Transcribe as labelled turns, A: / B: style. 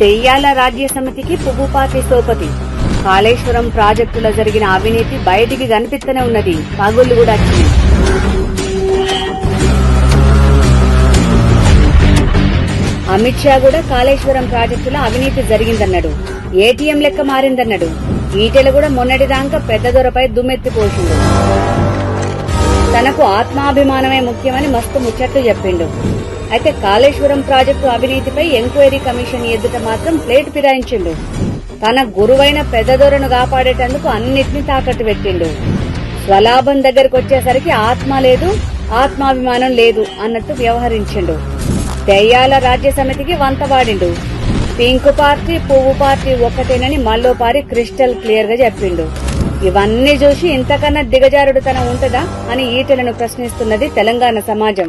A: తెయ్యాల రాజ్య సమితికి పువ్వుపాటి సోపతి. కాళేశ్వరం ప్రాజెక్టులో జరిగిన అవినీతి బయటికి కనిపిస్తూనే ఉన్నది. పగుళ్ళు కూడా అమిత్ షా కూడా కాళేశ్వరం ప్రాజెక్టులో అవినీతి జరిగిందన్నాడు. ఏటీఎం లెక్క మారిందన్నాడు. ఈటెలు కూడా మొన్నటిదాకా పెద్ద దొరపై దుమ్మెత్తిపోసిండు తనకు ఆత్మాభిమానమే ముఖ్యమని మస్తు ముచ్చట్లు చెప్పిండు. అయితే కాళేశ్వరం ప్రాజెక్టు అవినీతిపై ఎంక్వైరీ కమిషన్ ఎదుట మాత్రం ప్లేట్ ఫిరాయించిండు. తన గురువైన పెద్దదొరను కాపాడేటందుకు అన్నిటినీ తాకట్టు పెట్టిండు. స్వలాభం దగ్గరకు వచ్చేసరికి ఆత్మ లేదు ఆత్మాభిమానం లేదు అన్నట్టు వ్యవహరించిండు. దెయ్యాల రాజ్య సమితికి వంతవాడిండు పింక్ పార్టీ పువ్వు పార్టీ ఒక్కటేనని మల్లోపారి క్రిస్టల్ క్లియర్గా చెప్పిండు. ఇవన్నీ చూసి ఇంతకన్నా దిగజారుడు తన ఉంటుందా అని ఈటలను ప్రశ్నిస్తున్నది తెలంగాణ సమాజం.